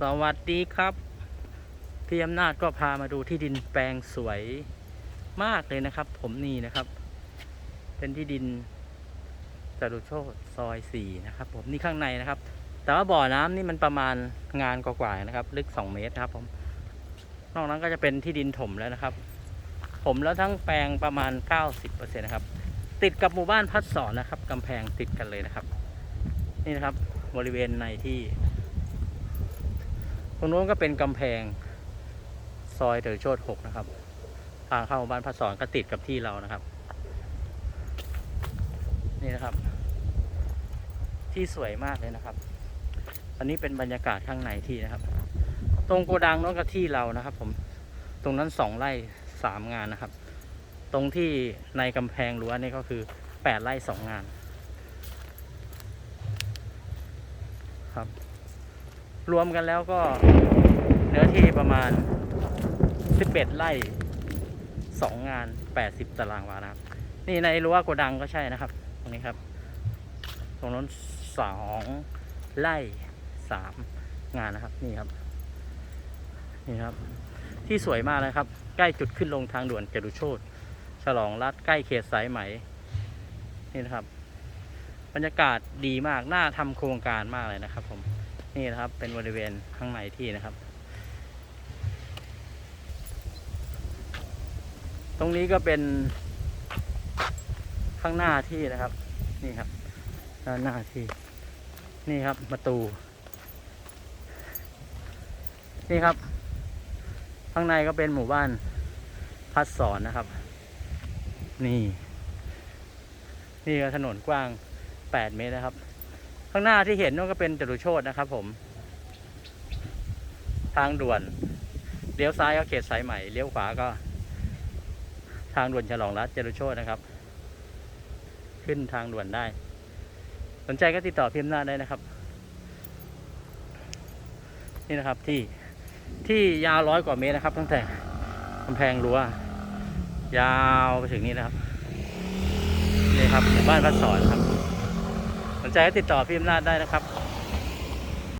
สวัสดีครับ พี่อำนาจก็พามาดูที่ดินแปลงสวยมากเลยนะครับ ผมนี่นะครับ เป็นที่ดินจตุโชตซอยสี่นะครับ ผมนี่ข้างในนะครับ แต่ว่าบ่อน้ำนี่มันประมาณงานกว่าๆนะครับ ลึกสองเมตรนะครับ ผม นอกนั้นก็จะเป็นที่ดินถมแล้วนะครับ ผมแล้วทั้งแปลงประมาณ90%นะครับ ติดกับหมู่บ้านพัดสอนนะครับกำแพงติดกันเลยนะครับ นี่นะครับ บริเวณในที่ ตรงนู้นก็เป็นกำแพง ซอยเถอโชดหกนะครับ ทางเข้าบ้านพัดสอนก็ติดกับที่เรานะครับ นี่นะครับ ที่สวยมากเลยนะครับ อันนี้เป็นบรรยากาศข้างในที่นะครับ ตรงโกดังนู้นก็ที่เรานะครับ ผม ตรงนั้นสองไร่สามงานนะครับ ตรงที่ในกำแพงรั้วนี่ก็คือแปดไร่สองงานครับ รวมกันแล้วก็เนื้อที่ประมาณ 11 ไร่ 2 งาน 80 ตารางวานะครับ นี่ในรั้วโกดังก็ใช่นะครับ ตรงนี้ครับ ตรงนั้นสองไร่สามงานนะครับ นี่ครับ นี่ครับ ที่สวยมากเลยครับ ใกล้จุดขึ้นลงทางด่วนจตุโชตฉลองรัดใกล้เขตสายไหม นี่นะครับ บรรยากาศดีมาก น่าทำโครงการมากเลยนะครับผม นี่นะครับเป็นบริเวณข้างในที่นะครับ ตรงนี้ก็เป็นข้างหน้าที่นะครับ นี่ครับด้านหน้าที่ นี่ครับประตู นี่ครับ ข้างในก็เป็นหมู่บ้านพัดสอนนะครับ นี่ นี่ก็ถนนกว้าง 8 เมตรนะครับ ข้างหน้าที่เห็นนั่นก็เป็นจตุโชตนะครับ ผม ทางด่วนเลี้ยวซ้ายก็เขตสายใหม่เลี้ยวขวาก็ ทางด่วนฉลองรัฐจตุโชตนะครับ ขึ้นทางด่วนได้ สนใจก็ติดต่อพิมพ์หน้าได้นะครับ นี่นะครับที่ที่ยาวร้อยกว่าเมตรนะครับ ตั้งแต่กำแพงรั้วยาวไปถึงนี่นะครับนี่ครับหมู่บ้านพัดสอนครับสน ใจก็ติดต่อพิมพ์นาจได้นะครับ